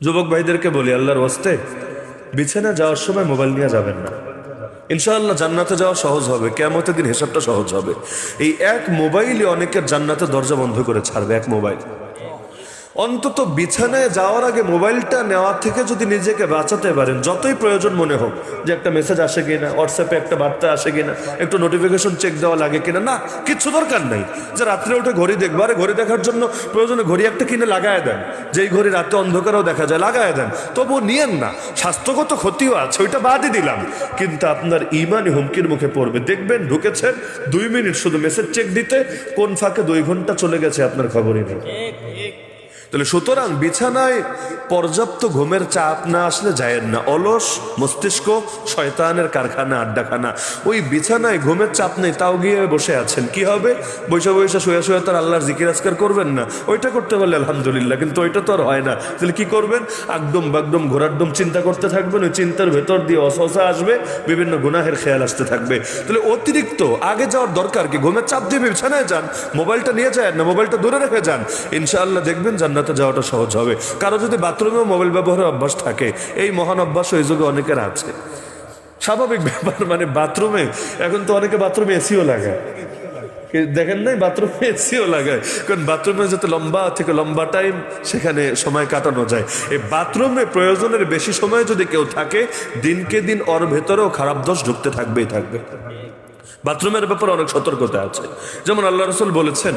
যুবক ভাইদেরকে বলি, আল্লাহর ওয়াস্তে বিছানা যাওয়ার সময় মোবাইল নিয়ে যাবেন না। ইনশাআল্লাহ জান্নাতে যাওয়া সহজ হবে কেমতের দিন হিসাবটা সহজ হবে। এই এক মোবাইলই অনেকের জান্নাতের দরজা বন্ধ করে ছাড়বে, এক মোবাইল। অন্তত বিছানায় যাওয়ার আগে মোবাইলটা নেওয়া থেকে যদি নিজেকে বাঁচাতে পারেন, যতই প্রয়োজন মনে হোক, যে একটা মেসেজ আসে কিনা হোয়াটসঅ্যাপে একটা বার্তা আসে কিনা, একটু নোটিফিকেশন চেক দেওয়া লাগে কিনা, না কিচ্ছু দরকার নাই। যে রাত্রে উঠে ঘড়ি দেখব, আরে ঘড়ি দেখার জন্য প্রয়োজনে ঘড়ি একটা কিনে লাগায় দেন। যেই ঘড়ি রাতে অন্ধকারেও দেখা যায়, লাগায় দেন। তবুও নিয়েন না, স্বাস্থ্যগত ক্ষতিও আছে, ওইটা বাদই দিলাম। কিন্তু আপনার ইমানই হুমকির মুখে পড়বে। দেখবেন ঢুকেছেন দুই মিনিট শুধু মেসেজ চেক দিতে, কোন ফাঁকে দুই ঘণ্টা চলে গেছে আপনার খবরই নেই। তাহলে সুতরাং বিছানায় পর্যাপ্ত ঘুমের চাপ না আসলে যায় না। অলস, মস্তিষ্ক, শয়তানের কারখানা, আড্ডাখানা। ওই বিছানায় ঘুমের চাপ নেই, তাও গিয়ে বসে আছেন। কি হবে? বৈশা বৈশা শুয়ে শুয়ে তার আল্লাহর জিকির আজকার করবেন না। ওইটা করতে পারলে আলহামদুলিল্লাহ, কিন্তু ওইটা তো আর হয় না। তাহলে কি করবেন? একদম বাকদম ঘোরারদম চিন্তা করতে থাকবেন, ওই চিন্তার ভেতর দিয়ে অসহসা আসবে, বিভিন্ন গুনাহের খেয়াল আসতে থাকবে। তাহলে অতিরিক্ত আগে যাওয়ার দরকার কি? ঘুমের চাপ দিয়ে বিছানায় যান, মোবাইলটা নিয়ে যায় না, মোবাইলটা দূরে রেখে যান। ইনশাআল্লাহ দেখবেন জান্নাতে যাওয়াটা সহজ হবে। কারও যদি বাথরুমেও মোবাইল ব্যবহারের অভ্যাস থাকে, এই মহান অভ্যাস এই যুগে অনেকের আছে। স্বাভাবিক ব্যাপার মানে বাথরুমে, এখন তো অনেকে বাথরুমে এসিও লাগায়। দেখেন নাই? বাথরুমে এসিও লাগায়। কারণ বাথরুমে যাতে লম্বা, থেকে লম্বা টাইম সেখানে সময় কাটানো যায়। এই বাথরুমে প্রয়োজনের বেশি সময় যদি কেউ থাকে, দিনকে দিন ওর ভেতরেও খারাপ দোষ ঢুকতে থাকবেই থাকবে। বাথরুমের ব্যাপারে অনেক সতর্কতা আছে। যেমন আল্লাহ রসুল বলেছেন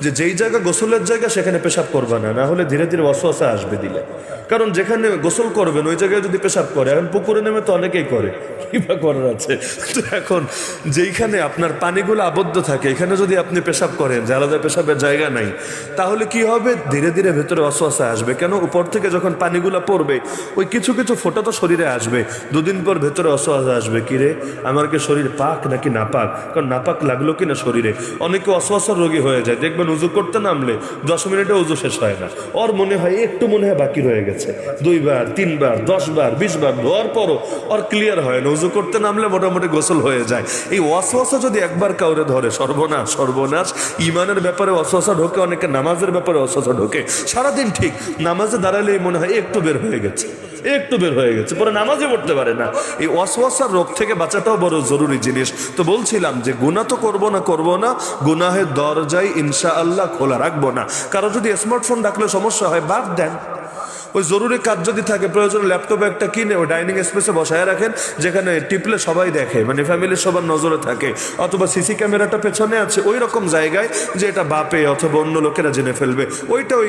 যে, যেই জায়গা গোসলের জায়গা, সেখানে পেশাব করবা না না হলে ধীরে ধীরে অসহসা আসবে দিলে। কারণ যেখানে গোসল করবেন, ওই জায়গায় যদি পেশাব করে, এখন পুকুরে নেমে তো অনেকেই করে। কিবা করার আছে? তো এখন যেইখানে আপনার পানিগুলো আবদ্ধ থাকে, এখানে যদি আপনি পেশাব করেন, যে আলাদা পেশাবের জায়গা নাই, তাহলে কি হবে? ধীরে ধীরে ভেতরে অসহসা আসবে। কেন? উপর থেকে যখন পানিগুলো পড়বে, ওই কিছু কিছু ফোঁটা তো শরীরে আসবে। দুদিন পর ভেতরে অসহসা আসবে। কিরে আমার কি শরীর পাক নাকি নাপাক? কারণ নাপাক লাগল কি না শরীরে? অনেকে অসহসার রোগী হয়ে যায়। দেখবেন উজু করতে নামলে দশ মিনিটে উজু শেষ হয় না। ওর মনে হয় একটু মনে হয় বাকি রয়ে গেছে। দুইবার, তিনবার দশ বার বিশ বার ধোয়ার পরও ওর ক্লিয়ার হয় না। উজু করতে নামলে মোটামুটি গোসল হয়ে যায়। এই অসহসা যদি একবার কাউরে ধরে, সর্বনাশ সর্বনাশ ইমানের ব্যাপারে অসহসা ঢোকে, অনেকে নামাজের ব্যাপারে অসহসা ঢোকে। সারাদিন ঠিক, নামাজে দাঁড়ালেই মনে হয় একটু বের হয়ে গেছে, একটু বের হয়ে গেছে, পরে নামাজে পড়তে পারে না। এই অসওয়াসার রোগ থেকে বাঁচাটাও বড় জরুরি জিনিস। তো বলছিলাম যে, গুনাহ তো করব না করব না, গুনাহের দরজায় ইনশা আল্লাহ খোলা রাখব না। কারও যদি স্মার্টফোন ডাকলে সমস্যা হয়, বাদ দেন। ওই জরুরি কাজ যদি থাকে, প্রয়োজন ল্যাপটপ একটা কিনে ওই ডাইনিং স্পেসে বসায় রাখেন, যেখানে টিপলে সবাই দেখে মানে ফ্যামিলির সবার নজরে থাকে। অথবা সিসি ক্যামেরাটা পেছনে আছে, ওই রকম জায়গায় যে এটা বাপে অথবা অন্য লোকেরা জেনে ফেলবে। ওইটা ওই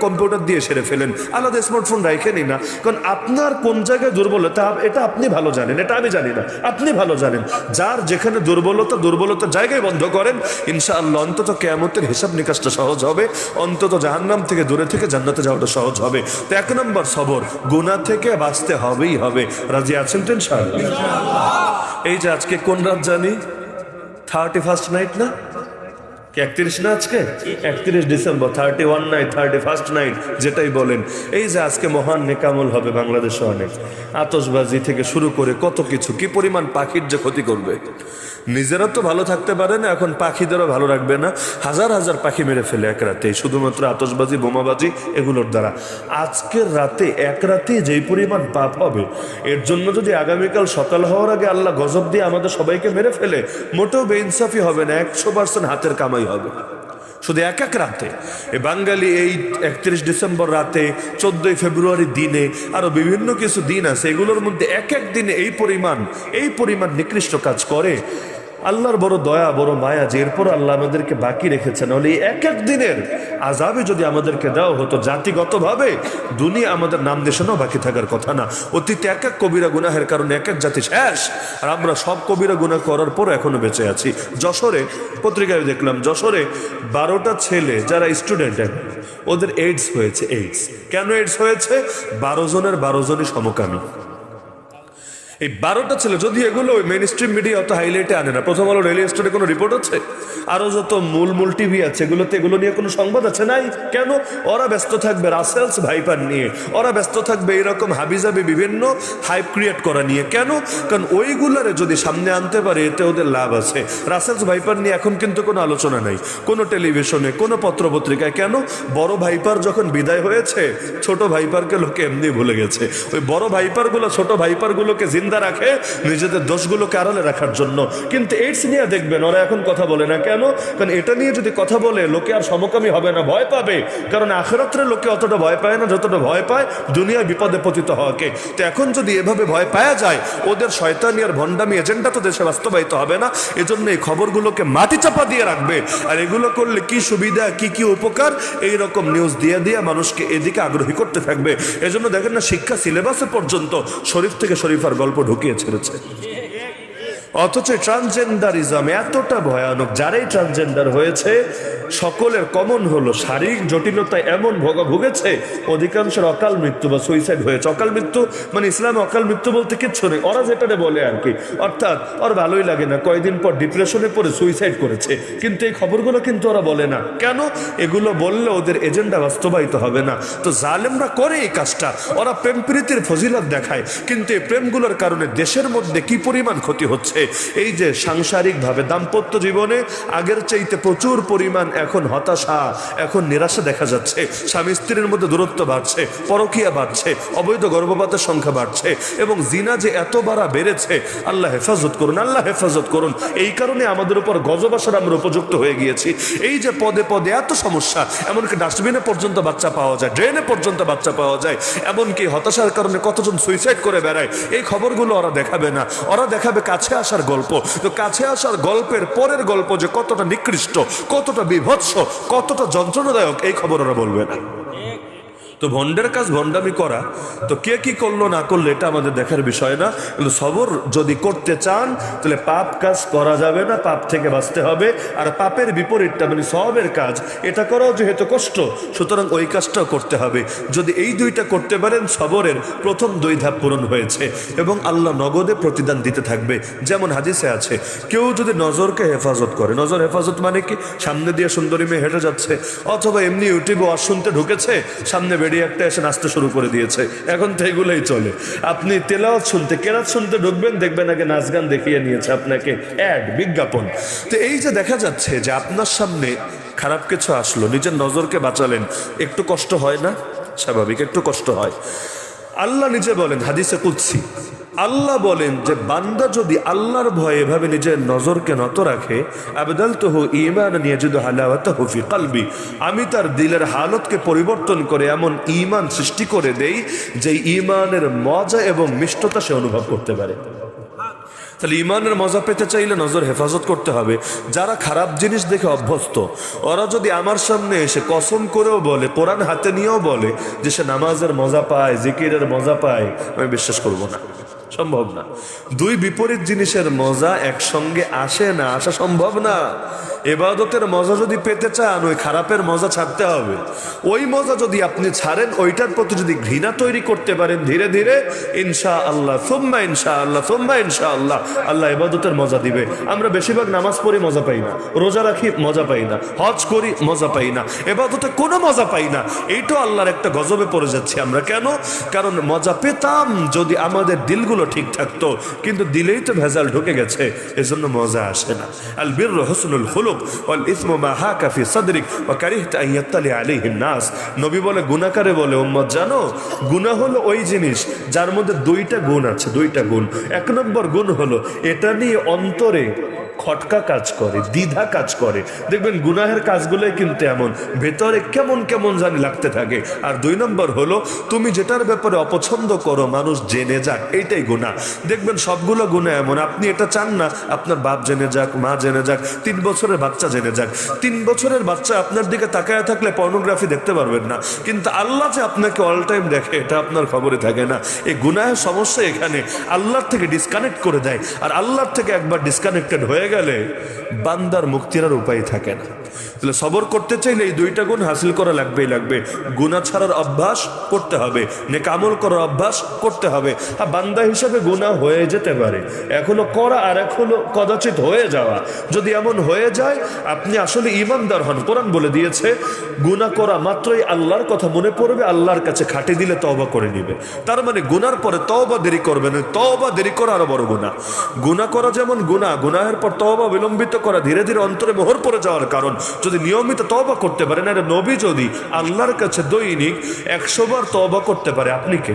কম্পিউটার দিয়ে সেরে ফেলেন। আলাদা স্মার্টফোন রাখেনি না। কারণ আপনার কোন জায়গায় দুর্বলতা, এটা আপনি ভালো জানেন, এটা আমি জানি না। আপনি ভালো জানেন। যার যেখানে দুর্বলতা দুর্বলতা জায়গায় বন্ধ করেন, ইনশাআল্লাহ অন্তত কেয়ামতের হিসাব নিকাশটা সহজ হবে। অন্তত জাহান্নাম থেকে দূরে থেকে জান্নাতে যাওয়াটা সহজ হবে। এক নম্বর সবর গুনাহ থেকে বাঁচতে হবেই হবে। রাজি আছেন ইনশাআল্লাহ। এই যে আজকে কোন রাত জানি? থার্টি ফার্স্ট নাইট না একত্রিশ না আজকে? একত্রিশ December thirty one night thirty first night যেটাই বলেন। এই যে আজকে মহান নেকামল হবে বাংলাদেশে অনেক। আতসবাজি থেকে শুরু করে কত কিছু কি পরিমাণ পাখির যে ক্ষতি করবে। নিজেরা তো ভালো থাকতে পারে না, এখন পাখিদেরও ভালো রাখবে না। হাজার হাজার পাখি মেরে ফেলে এক রাতে, শুধুমাত্র আতসবাজি বোমাবাজি এগুলোর দ্বারা। আজকের রাতে, এক রাতে যেই পরিমাণ পাপ হবে, এর জন্য যদি আগামীকাল সকাল হওয়ার আগে আল্লাহ গজব দিয়ে আমাদের সবাইকে মেরে ফেলে, মোটেও বেইনসাফি হবে না, একশো পার্সেন্ট হাতের কামাই হবে। শুধু এক এক রাতে। এ বাঙালি এই একত্রিশ ডিসেম্বর রাতে, চোদ্দই ফেব্রুয়ারি দিনে আরও বিভিন্ন কিছু দিন আছে, এগুলোর মধ্যে এক এক দিনে এই পরিমাণ এই পরিমাণ নিকৃষ্ট কাজ করে। আল্লাহর বড় দয়া, বড় মায়া যে এরপর আল্লাহ আমাদেরকে বাকি রেখেছেন। হলে এক এক দিনের আজাবে যদি আমাদেরকে দেওয়া হতো জাতিগতভাবে, দুনিয়া আমাদের নাম দেশানো বাকি থাকার কথা না। অতীতে এক এক কবিরা গুনাহের কারণে এক এক জাতি শেষ। আর আমরা সব কবিরা গুনাহ করার পর এখনও বেঁচে আছি। যশোরে, পত্রিকায় দেখলাম, যশোরে বারোটা ছেলে যারা স্টুডেন্ট ওদের এইডস হয়েছে এইডস কেন এইডস হয়েছে? বারো জনের বারো জনই সমকামী। এই বারোটা ছিল, যদি এগুলো মেন স্ট্রিম মিডিয়া অত হাইলাইটে আনে না। প্রথম আলো রেলিও স্টেটে কোনো রিপোর্ট আছে? আরও যত মূল মূল টিভি আছে, এগুলোতে এগুলো নিয়ে কোনো সংবাদ আছে নাই? কেন? ওরা ব্যস্ত থাকবে রাসেলস ভাইপার নিয়ে। ওরা ব্যস্ত থাকবে এরকম হাবিজাবি বিভিন্ন হাইপ ক্রিয়েট করা নিয়ে। কেন? কারণ ওইগুলারে যদি সামনে আনতে পারে, এতে ওদের লাভ আছে। রাসেলস ভাইপার নিয়ে এখন কিন্তু কোনো আলোচনা নাই। কোনো টেলিভিশনে কোনো পত্রপত্রিকায়। কেন? বড় ভাইপার যখন বিদায় হয়েছে, ছোট ভাইপারকে লোকে এমনি ভুলে গেছে। ওই বড় ভাইপারগুলো ছোট ভাইপারগুলোকে জিন্দা রাখে নিজেদের দোষগুলোকে আড়ালে রাখার জন্য। কিন্তু এইডস নিয়ে দেখবেন, ওরা এখন কথা বলে না। কেন? কারণ এটা নিয়ে যদি কথা বলে, লোকে আর সমকামী হবে না, ভয় পাবে। কারণ আখেরাত্রে লোকে অতটা ভয় পায় না, যতটা ভয় পায়, দুনিয়ায় বিপদে পতিত হওয়াকে। তো এখন যদি এভাবে ভয় পাওয়া যায়, ওদের শয়তানি আর ভণ্ডামি এজেন্ডা তো দেশে বাস্তবায়িত হবে না। এজন্য এই খবরগুলোকে মাটি চাপা দিয়ে রাখবে। আর এগুলো করলে কি সুবিধা, কি কি উপকার, এই রকম নিউজ দিয়ে দিয়ে মানুষকে এদিকে আগ্রহী করতে থাকবে। এজন্য দেখেন না, শিক্ষা সিলেবাসে পর্যন্ত শরীফ থেকে শরীফার গল্প ঢুকিয়ে ছেড়েছে। অথচ ট্রান্সজেন্ডারিজম এতটা ভয়ানক, যারাই ট্রান্সজেন্ডার হয়েছে, সকলের কমন হলো শারীরিক জটিলতায় এমন ভোগা ভুগেছে, অধিকাংশের অকাল মৃত্যু বা সুইসাইড হয়েছে। অকাল মৃত্যু মানে ইসলাম অকাল মৃত্যু বলতে কিচ্ছু নেই, ওরা যেটা বলে আর কি। অর্থাৎ ওর ভালোই লাগে না কয়দিন পর ডিপ্রেশনে পড়ে সুইসাইড করেছে। কিন্তু এই খবরগুলো কিন্তু ওরা বলে না। কেন? এগুলো বললে ওদের এজেন্ডা বাস্তবায়িত হবে না। তো জালেমরা করে এই কাজটা, ওরা প্রেম প্রীতির ফজিলত দেখায়। কিন্তু এই প্রেমগুলোর কারণে দেশের মধ্যে কি পরিমাণ ক্ষতি হচ্ছে? এই যে সাংসারিকভাবে দাম্পত্য জীবনে আগের চাইতে প্রচুর পরিমাণ এখন হতাশা, এখন নিরাশা দেখা যাচ্ছে। স্বামী স্ত্রীর মধ্যে দূরত্ব বাড়ছে, পরকিয়া বাড়ছে, অবৈধ গর্ভপাতের সংখ্যা বাড়ছে এবং জিনা যে এত বাড়া বেড়েছে, আল্লাহ হেফাজত করুন, আল্লাহ হেফাজত করুন। এই কারণে আমাদের উপর গজবাসার আমরা উপযুক্ত হয়ে গিয়েছি। এই যে পদে পদে এত সমস্যা, এমনকি ডাস্টবিনে পর্যন্ত বাচ্চা পাওয়া যায়, ড্রেনে পর্যন্ত বাচ্চা পাওয়া যায়, এমনকি হতাশার কারণে কতজন সুইসাইড করে বেড়ায়, এই খবরগুলো ওরা দেখাবে না। ওরা দেখাবে কাছে আসার গল্প, তো কাছে আসার গল্পের পরের গল্প যে কতটা নিকৃষ্ট, কতটা বিভৎস, কতটা যন্ত্রণাদায়ক, এই খবর ওরা বলবে না। তো ভণ্ডের কাজ ভণ্ডামি করা, তো কে কি করল না করল এটা আমাদের দেখার বিষয় না। কিন্তু সবর যদি করতে চান, তাহলে পাপ কাজ করা যাবে না, পাপ থেকে বাঁচতে হবে। আর পাপের বিপরীতটা মানে সবের কাজ, এটা করাও যেহেতু কষ্ট, সুতরাং ওই কাজটাও করতে হবে। যদি এই দুইটা করতে পারেন, সবরের প্রথম দুই ধাপ পূরণ হয়েছে এবং আল্লাহ নগদে প্রতিদান দিতে থাকবে, যেমন হাদিসে আছে। কেউ যদি নজরকে হেফাজত করে, নজর হেফাজত মানে কি? সামনে দিয়ে সুন্দরী মেয়ে হেঁটে যাচ্ছে, অথবা এমনি ইউটিউবে ওয়াজ শুনতে ঢুকেছে, সামনে বেরিয়ে একটা এসে নাচতে শুরু করে দিয়েছে। এখন তো এগুলোই চলে। আপনি তেলাওয়াত শুনতে, কেরাত শুনতে ঢুকবেন, দেখবেন আগে নাচ গান দেখিয়ে নিয়েছে আপনাকে অ্যাড, বিজ্ঞাপন। তো এই যে দেখা যাচ্ছে যে আপনার সামনে খারাপ কিছু আসলো, নিজের নজরকে বাঁচালেন, একটু কষ্ট হয় না? স্বাভাবিক, একটু কষ্ট হয়। আল্লাহ নিজে বলেন, হাদিসে কুৎসি আল্লাহ বলেন যে বান্দা যদি আল্লাহর ভয়ে এভাবে নিজের নজরকে নত রাখে আবেদাল তো হু ইমান নিয়ে যদি হালাওয়াত হুফি কালবি। আমি তার দিলের হালতকে পরিবর্তন করে এমন ইমান সৃষ্টি করে দেই যে ইমানের মজা এবং মিষ্টতা সে অনুভব করতে পারে। তাহলে ইমানের মজা পেতে চাইলে নজর হেফাজত করতে হবে। যারা খারাপ জিনিস দেখে অভ্যস্ত, ওরা যদি আমার সামনে এসে কসম করেও বলে, কোরআন হাতে নিয়েও বলে যে সে নামাজের মজা পায়, জিকিরের মজা পায়, আমি বিশ্বাস করব না। সম্ভব না। দুই বিপরীত জিনিসের মজা একসঙ্গে আসে না আসা সম্ভব না। এবাদতের মজা যদি পেতে চান, ওই খারাপের মজা ছাড়তে হবে। ওই মজা যদি আপনি ছাড়েন, ওইটার প্রতি যদি ঘৃণা তৈরি করতে পারেন, ধীরে ধীরে ইনশা আল্লাহ সোম্মা ইনশা আল্লাহ সোম্মা ইনশা আল্লাহ আল্লাহ এবাদতের মজা দিবে। আমরা বেশিরভাগ নামাজ পড়ি মজা পাই না, রোজা রাখি মজা পাই না, হজ করি মজা পাই না, এবাদতে কোনো মজা পাই না। এইটাও আল্লাহর একটা গজবে পড়ে যাচ্ছি আমরা। কেন? কারণ মজা পেতাম যদি আমাদের দিলগুলো ঠিক থাকতো, কিন্তু দিলেই তো ভেজাল ঢুকে গেছে, এজন্য মজা আসে না। আল বীর হসনুল হুলুক ওয়াল ইসমু মা হাকা ফি সাদরিক, ওয়া কারিহতা আন ইয়াত্তালি আলাইহি নাস। নবী বলে, গুনাহকারে বলে, উম্মত, জানো? গুনাহ হলো ওই জিনিস যার মধ্যে দুইটা গুণ আছে, দুইটা গুণ। এক নম্বর গুণ হলো, এটা নিয়ে অন্তরে খটকা কাজ করে, দ্বিধা কাজ করে। দেখবেন গুনাহের কাজগুলোই কিন্তু এমন। ভেতরে কেমন কেমন জানি লাগতে থাকে। আর দুই নম্বর হলো, তুমি যেটার ব্যাপারে অপছন্দ করো, মানুষ জেনে যাক, এইটাই গুণা দেখবেন সবগুলো গুণা এমন। আপনি এটা চান না, আপনার বাপ জেনে যাক, মা জেনে যাক, তিন বছরের বাচ্চা জেনে যাক। তিন বছরের বাচ্চা আপনার দিকে তাকায় থাকলে পর্নোগ্রাফি দেখতে পারবেন না। কিন্তু আল্লাহ যে আপনাকে অল টাইম দেখে, এটা আপনার খবরে থাকে না। এই গুনাহের সমস্যা এখানে। আল্লাহর থেকে ডিসকানেক্ট করে দেয়। আর আল্লাহর থেকে একবার ডিসকানেক্টেড হয়ে গেলে বান্দার মুক্তির উপায় থাকে না। তাহলে সবর করতে চাইলে এই দুইটা গুণ হাসিল করা লাগবেই লাগবে। গুণা ছাড়ার অভ্যাস করতে হবে নেকামল করার অভ্যাস করতে হবে। আর বান্দা হিসাবে গুণা হয়ে যেতে পারে। এখনও করা আর এখনও কদাচিৎ হয়ে যাওয়া। যদি এমন হয়ে যায়, আপনি আসলে ইমানদার হন। কোরআন বলে দিয়েছে গুণা করা মাত্রই আল্লাহর কথা মনে পড়বে, আল্লাহর কাছে খাটি দিলে তওবা করে নিবে। তার মানে গুনার পরে তওবা দেরি করবে না, তওবা দেরি করা আরও বড় গুণা গুণা করা যেমন গুণা গুনাহের পর তওবা বিলম্বিত করা ধীরে ধীরে অন্তরে মোহর পড়ে যাওয়ার কারণ। যদি নিয়মিত তওবা করতে পারেন আর নবী যদি আল্লাহর কাছে দৈনিক একশো বার তওবা করতে পারে, আপনি কে?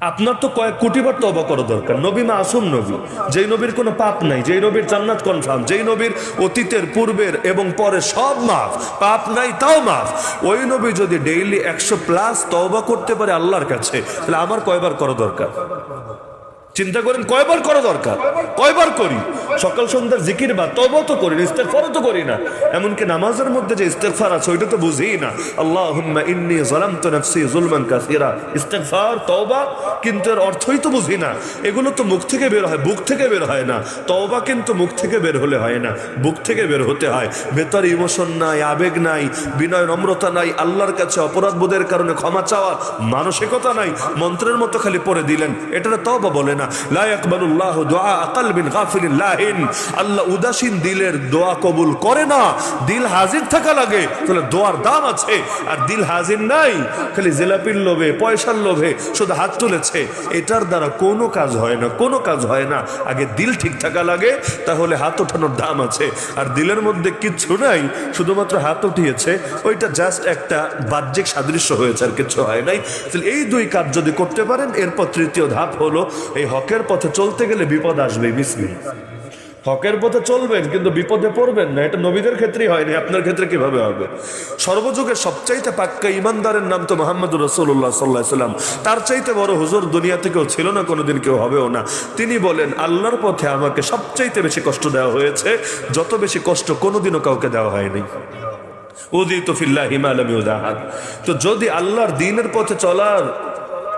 আপনার তো কয়েক কোটিবার তবা করা দরকার। নবী মা আসুন নবী। যেই নবীর কোনো পাপ নাই, যেই নবীর জান্নাত কনফার্ম যেই নবীর অতীতের, পূর্বের এবং পরে সব মাফ, পাপ নাই তাও মাফ। ওই নবী যদি ডেইলি একশো প্লাস তবা করতে পারে আল্লাহর কাছে, তাহলে আমার কয়বার করা দরকার? চিন্তা করেন, কয়বার করা দরকার? কয়বার করি? সকাল সন্ধ্যার জিকির বা তবও তো করি না ইস্তেগফারও তো করি না এমনকি নামাজের মধ্যে যে ইস্তেগফার আছে, ওইটা তো বুঝি না আল্লাহুম্মা ইন্নী যালামতু নাফসি যুলমান কাসীরা। ইস্তেগফার, তওবা কিন্তু এর অর্থই তো বুঝি না এগুলো তো মুখ থেকে বের হয়, বুক থেকে বের হয় না। তওবা কিন্তু মুখ থেকে বের হলে হয় না, বুক থেকে বের হতে হয়। ভেতর ইমোশন নাই, আবেগ নাই, বিনয় নম্রতা নাই, আল্লাহর কাছে অপরাধ বোধের কারণে ক্ষমা চাওয়ার মানসিকতা নাই, মন্ত্রের মতো খালি পড়ে দিলেন এটা তওবা বলে না। লা ইয়াকবালুল্লাহ দুআ কালবিন গাফিলিন লাহিন আল্লাহ উদাসীন দিলের দোয়া কবুল করে না। দিল হাজির থাকা লাগে, তাহলে দোয়ার দাম আছে। আর দিল হাজির নাই, খালি জিলাপির লোভে, পয়সার লোভে শুধু হাত তুলেছে। এটার দ্বারা কোনো কাজ হয় না, কোনো কাজ হয় না। আগে দিল ঠিক থাকা লাগে, তাহলে হাত ওঠানোর দাম আছে। আর দিলের মধ্যে কিচ্ছু নাই, শুধুমাত্র হাত উঠিয়েছে। ওইটা জাস্ট একটা বাহ্যিক সাদৃশ্য হয়েছে আর কিছু হয় নাই। তাহলে এই দুই কাজ যদি করতে পারেন, এরপর তৃতীয় ধাপ হলো, এই হকের পথে চলতে গেলে বিপদ আসবে বিসমি হকের পথে চলবেন, কিন্তু বিপদে পড়বেন না। এটা নবীদের ক্ষেত্রেই হয়নি, আপনার ক্ষেত্রে কীভাবে হবে? সর্বযুগের সবচাইতে পাক্কা ইমানদারের নাম তো মোহাম্মদ রসুল্লাহ সাল্লাহ সাল্লাম। তার চাইতে বড় হুজুর দুনিয়া থেকেও ছিল না, কোনোদিন কেউ হবেও না। তিনি বলেন, আল্লাহর পথে আমাকে সবচাইতে বেশি কষ্ট দেওয়া হয়েছে। যত বেশি কষ্ট কোনোদিনও কাউকে দেওয়া হয়নি। উদিত ফিল্লাহ হিমালমি উদাহাদ তো যদি আল্লাহর দিনের পথে চলার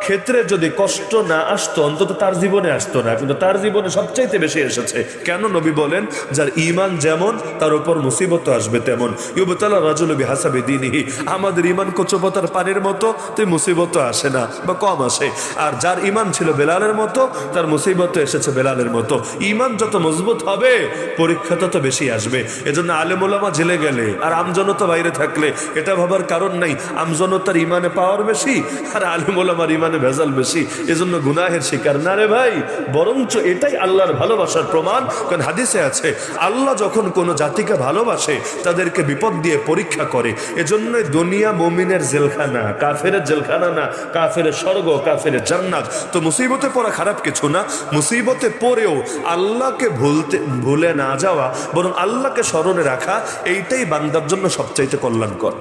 ক্ষেত্রে যদি কষ্ট না আসতো, অন্তত তার জীবনে আসতো না। কিন্তু তার জীবনে সবচাইতে বেশি এসেছে। কেন নবী বলেন, যার ইমান যেমন, তার উপর মুসিবত আসবে তেমন। ইউবতালা রাজুল হাসাবে দিনহি। আমাদের ইমান কচুপতার পানির মতো, তুই মুসিবত আসে না বা কম আসে। আর যার ইমান ছিল বেলালের মতো, তার মুসিবত এসেছে বেলালের মতো। ইমান যত মজবুত হবে, পরীক্ষা তত বেশি আসবে। এজন্য আলেমুলামা জেলে গেলে, আর আমজনতা বাইরে থাকলে, এটা ভাবার কারণ নাই। আমজনতার ইমানে পাওয়ার বেশি, আর আলেমুলামার ইমানে ভেজাল বেশি, এজন্য গুনাহের শিকার। না রে ভাই, বরঞ্চ এটাই আল্লাহর ভালোবাসার প্রমাণ। কারণ হাদিসে আছে, আল্লাহ যখন কোনো জাতিকে ভালোবাসে, তাদেরকে বিপদ দিয়ে পরীক্ষা করে। এজন্য দুনিয়া মমিনের জেলখানা, কাফের জেলখানা না, কাফের স্বর্গ, কাফের জান্নাত। তো মুসিবতে পড়া খারাপ কিছু না, মুসিবতে পড়েও আল্লাহকে ভুলতে, ভুলে না যাওয়া, বরং আল্লাহকে স্মরণে রাখা, এইটাই বান্দার জন্য সবচাইতে কল্যাণকর।